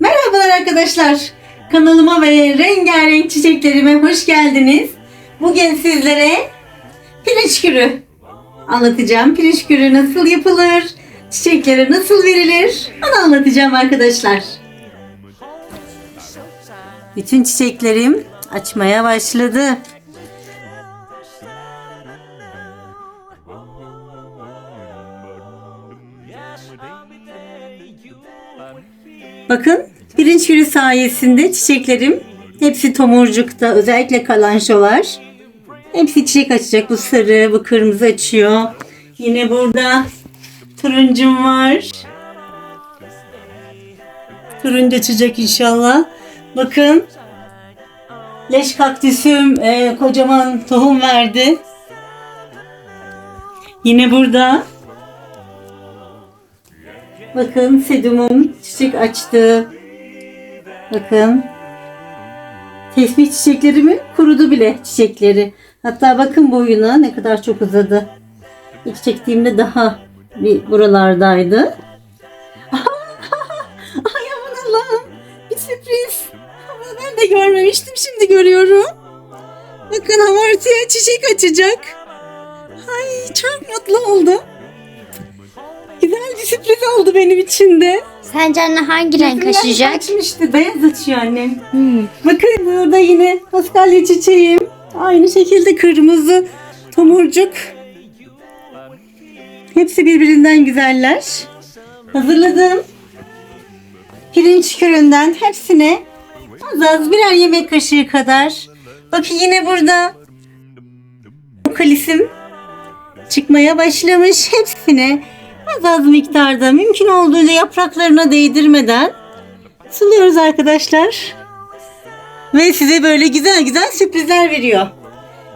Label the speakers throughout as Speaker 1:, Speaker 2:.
Speaker 1: Merhabalar arkadaşlar. Kanalıma ve rengarenk çiçeklerime hoş geldiniz. Bugün sizlere pirinç kürü anlatacağım. Pirinç kürü nasıl yapılır? Çiçeklere nasıl verilir? Onu anlatacağım arkadaşlar. Bütün çiçeklerim açmaya başladı. Bakın pirinç gülü sayesinde çiçeklerim hepsi tomurcukta özellikle kalanşolar. Hepsi çiçek açacak. Bu sarı, bu kırmızı açıyor. Yine burada turuncum var. Turuncu açacak inşallah. Bakın leş kaktüsüm e, kocaman tohum verdi. Yine burada Bakın sedumum çiçek açtı. Bakın. Tesbih çiçeklerimi kurudu bile çiçekleri. Hatta bakın boyuna ne kadar çok uzadı. İlk çektiğimde daha bir buralardaydı. Ay aman Allah'ım. Bir sürpriz. Ama ben de görmemiştim. Şimdi görüyorum. Bakın hamartıya çiçek açacak. Ay çok mutlu oldum. Sürpriz oldu benim için de.
Speaker 2: Sence anne hangi renk
Speaker 1: Gözümden
Speaker 2: açacak?
Speaker 1: Kaçmıştı. Beyaz açıyor annem.
Speaker 2: Hmm.
Speaker 1: Bakın burada yine paskalya çiçeğim. Aynı şekilde kırmızı tomurcuk. Hepsi birbirinden güzeller. Hazırladığım pirinç küründen hepsine az az birer yemek kaşığı kadar. Bakın yine burada kalisim çıkmaya başlamış. Hepsine az az miktarda mümkün olduğunca yapraklarına değdirmeden suluyoruz arkadaşlar. Ve size böyle güzel güzel sürprizler veriyor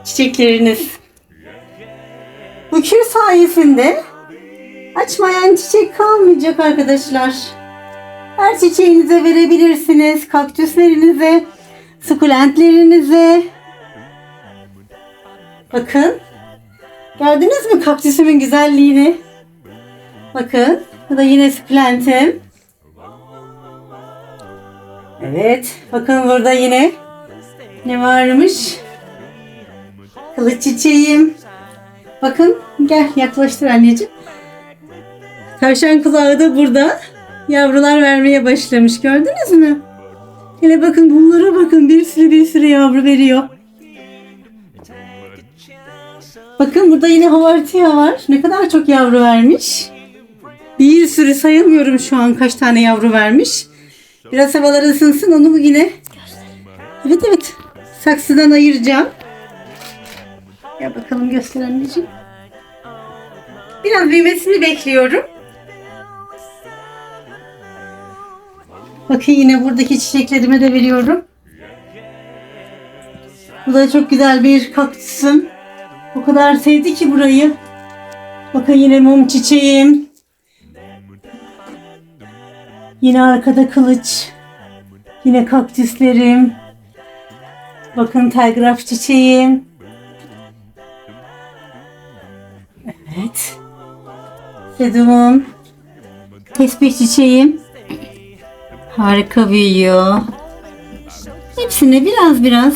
Speaker 1: çiçekleriniz. Bu kür sayesinde açmayan çiçek kalmayacak arkadaşlar. Her çiçeğinize verebilirsiniz. Kaktüslerinize, sukulentlerinize. Bakın. Gördünüz mü kaktüsümün güzelliğini? Bakın. Bu da yine sukulentim. Evet. Bakın burada yine ne varmış? Kılıç çiçeğim. Bakın gel yaklaştır anneciğim. Tavşan kulağı da burada. Yavrular vermeye başlamış. Gördünüz mü? Hele bakın bunlara bakın. Bir sürü bir sürü yavru veriyor. Bakın burada yine havartiya var. Ne kadar çok yavru vermiş. Bir sürü sayamıyorum şu an kaç tane yavru vermiş. Biraz havalar ısınsın onu yine. Evet evet. Saksıdan ayıracağım. Ya bakalım göster anneciğim. Biraz büyümesini bekliyorum. Bakın yine buradaki çiçeklerime de veriyorum. Bu da çok güzel bir kaktüsüm. O kadar sevdi ki burayı. Bakın yine mum çiçeğim. Yine arkada kılıç. Yine kaktüslerim. Bakın telgraf çiçeğim. Evet. Sedumum. Tesbih çiçeğim. Harika büyüyor. Hepsini biraz biraz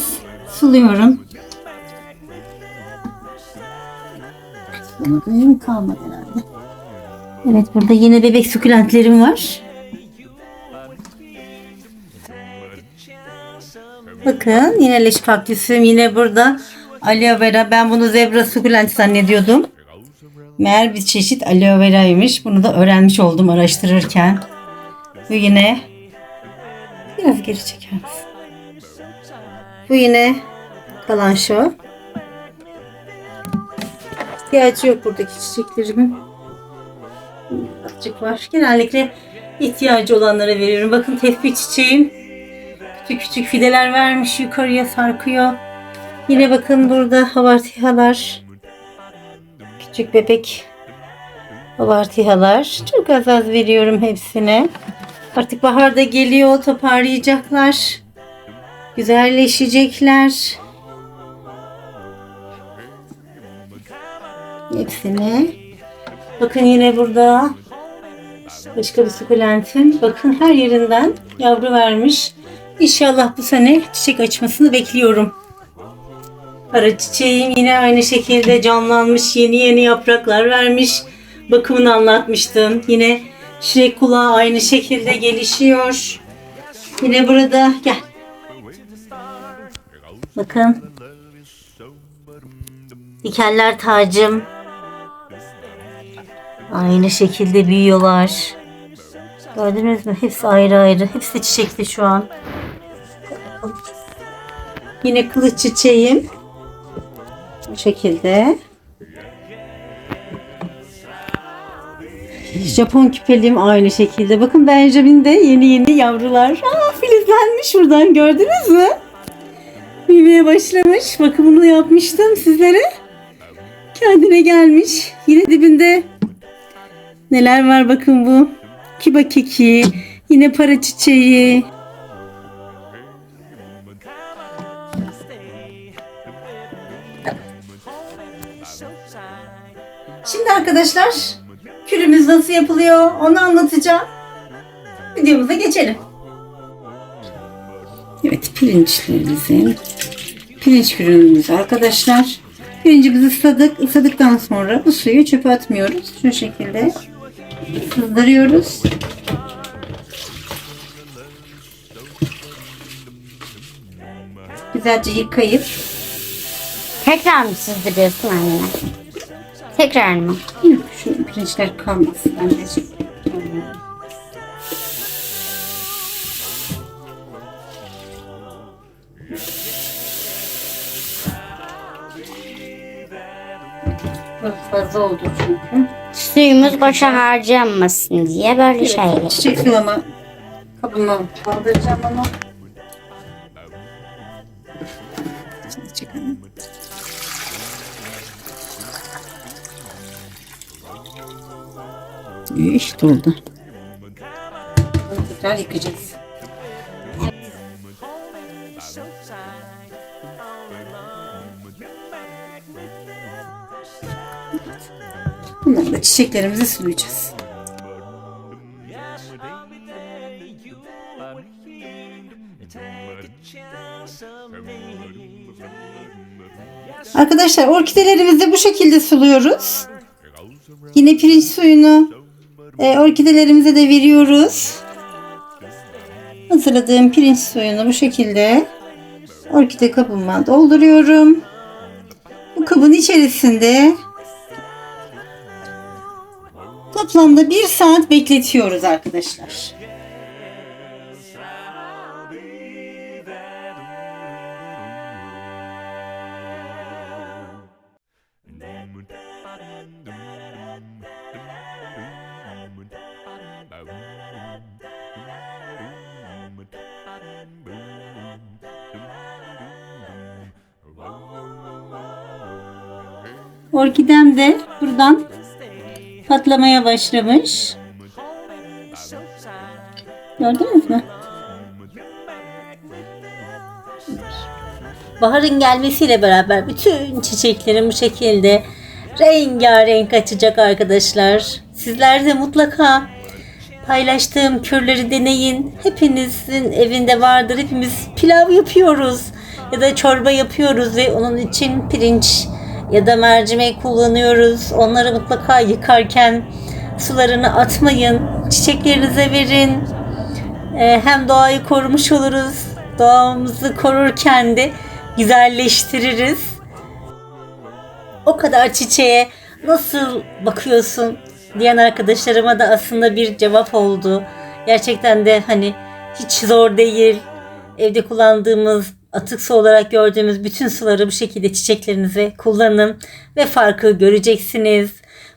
Speaker 1: suluyorum. Bunun kalmadı herhalde. Evet burada yine bebek sukulentlerim var. Bakın yine leş kaktüsüm yine burada aloe vera. Ben bunu zebra sukulent zannediyordum. Meğer bir çeşit aloe veraymış. Bunu da öğrenmiş oldum araştırırken. Bu yine biraz geri çeker misin? Bu yine kalan şu. İhtiyacı yok buradaki çiçeklerimin. Azıcık var. Genellikle ihtiyacı olanlara veriyorum. Bakın tespih çiçeğim. Küçük küçük fideler vermiş yukarıya sarkıyor. Yine bakın burada havartihalar. Küçük bebek havartihalar. Çok az az veriyorum hepsine. Artık bahar da geliyor. Toparlayacaklar. Güzelleşecekler. Hepsine Bakın yine burada başka bir sukulentim. Bakın her yerinden yavru vermiş. İnşallah bu sene çiçek açmasını bekliyorum. Para çiçeğim yine aynı şekilde canlanmış. Yeni yeni yapraklar vermiş. Bakımını anlatmıştım. Yine şirek kulağı aynı şekilde gelişiyor. Yine burada gel. Bakın. Dikenler tacım. Aynı şekilde büyüyorlar. Gördünüz mü? Hepsi ayrı ayrı. Hepsi çiçekli şu an. Yine kılıç çiçeğim. Bu şekilde. Japon küpelim aynı şekilde. Bakın Benjamin de yeni yeni yavrular. Aa, filizlenmiş buradan gördünüz mü? Büyümeye başlamış. Bakımını yapmıştım sizlere. Kendine gelmiş. Yine dibinde neler var bakın bu. Kiba keki. Yine para çiçeği. Şimdi arkadaşlar kürümüz nasıl yapılıyor onu anlatacağım. Videomuza geçelim. Evet pirinçlerimizin pirinç kürümüz arkadaşlar. Pirincimizi ısladık. Isladıktan sonra bu suyu çöpe atmıyoruz. Şu şekilde sızdırıyoruz. Güzelce yıkayıp
Speaker 2: Tekrar mı sızdırıyorsun anne? Tekrar mı?
Speaker 1: Yok, şu pirinçler kalmasın anneciğim. Çok fazla oldu çünkü.
Speaker 2: Suyumuz boşa harcanmasın diye böyle şeyler.
Speaker 1: Çiçek sulama kabımı kaldıracağım ama. İyi işte oldu. Tekrar yıkayacağız. Bunları da çiçeklerimizi sulayacağız. Arkadaşlar orkidelerimizi bu şekilde suluyoruz. Yine pirinç suyunu e, orkidelerimize de veriyoruz. Hazırladığım pirinç suyunu bu şekilde orkide kabıma dolduruyorum. Bu kabın içerisinde toplamda bir saat bekletiyoruz arkadaşlar. Orkidem de buradan patlamaya başlamış. Gördünüz mü? Baharın gelmesiyle beraber bütün çiçeklerim bu şekilde rengarenk açacak arkadaşlar. Sizler de mutlaka paylaştığım kürleri deneyin. Hepinizin evinde vardır. Hepimiz pilav yapıyoruz ya da çorba yapıyoruz ve onun için pirinç ya da mercimek kullanıyoruz. Onları mutlaka yıkarken sularını atmayın. Çiçeklerinize verin. Ee, hem doğayı korumuş oluruz. Doğamızı korurken de güzelleştiririz. O kadar çiçeğe nasıl bakıyorsun diyen arkadaşlarıma da aslında bir cevap oldu. Gerçekten de hani hiç zor değil. Evde kullandığımız atık su olarak gördüğümüz bütün suları bu şekilde çiçeklerinize kullanın ve farkı göreceksiniz.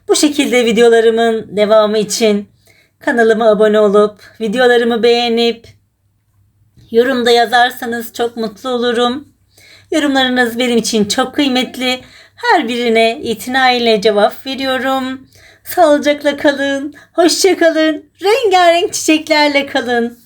Speaker 1: Bu şekilde videolarımın devamı için kanalıma abone olup videolarımı beğenip yorumda yazarsanız çok mutlu olurum. Yorumlarınız benim için çok kıymetli. Her birine itinayla cevap veriyorum. Sağlıcakla kalın, hoşça kalın, rengarenk çiçeklerle kalın.